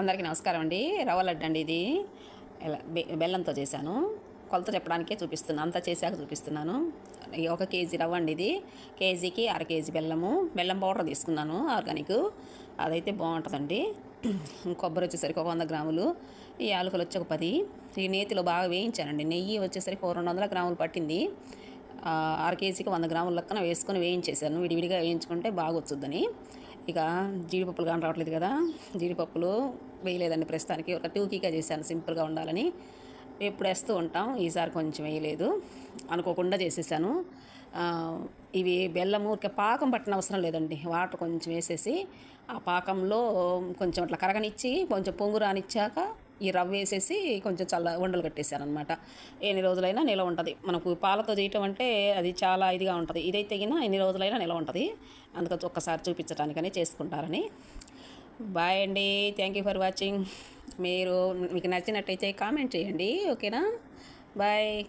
అందరికీ నమస్కారం అండి. రవ్వ లడ్డు అండి ఇది బెల్లంతో చేశాను. కొలత చెప్పడానికే చూపిస్తున్నాను అంతా చేశాక చూపిస్తున్నాను. ఒక కేజీ రవ్వ అండి ఇది. కేజీకి అర కేజీ బెల్లము. బెల్లం పౌడర్ తీసుకున్నాను ఆర్గానిక్. అదైతే బాగుంటుందండి. కొబ్బరి వచ్చేసరికి ఒక వంద గ్రాములు. ఈ ఆలుకలు వచ్చి ఒక పది. ఈ నేతిలో బాగా వేయించానండి. నెయ్యి వచ్చేసరికి ఫోర్ రెండు వందల గ్రాములు పట్టింది. అర కేజీకి వంద గ్రాముల లెక్కన వేసుకొని వేయించేసాను విడివిడిగా వేయించుకుంటే బాగా వచ్చుద్దని ఇక జీడిపప్పులు కానీ రావట్లేదు కదా. జీడిపప్పులు వేయలేదండి ప్రస్తుతానికి. ఒక టూకీగా చేశాను సింపుల్గా ఉండాలని. ఎప్పుడు వేస్తూ ఉంటాం. ఈసారి కొంచెం వేయలేదు. అనుకోకుండా చేసేసాను. ఇవి బెల్లము ఊరికే పాకం పట్టిన అవసరం లేదండి. వాటర్ కొంచెం వేసేసి ఆ పాకంలో కొంచెం అట్లా కరగనిచ్చి కొంచెం పొంగు రానిచ్చాక ఈ రవ్వ వేసేసి కొంచెం చల్ల ఉండలు కట్టేశాను అనమాట ఎన్ని రోజులైనా నిలవ ఉంటుంది. మనకు పాలతో చేయటం అంటే అది చాలా ఇదిగా ఉంటుంది. ఇదైతే తగిన ఎన్ని రోజులైనా నిలవ ఉంటుంది. అందుకని ఒక్కసారి చూపించడానికని చేసుకుంటారని. బాయ్ అండి. Thank you for watching. మీరు మీకు నచ్చినట్టయితే కామెంట్ చేయండి. ఓకేనా? బాయ్.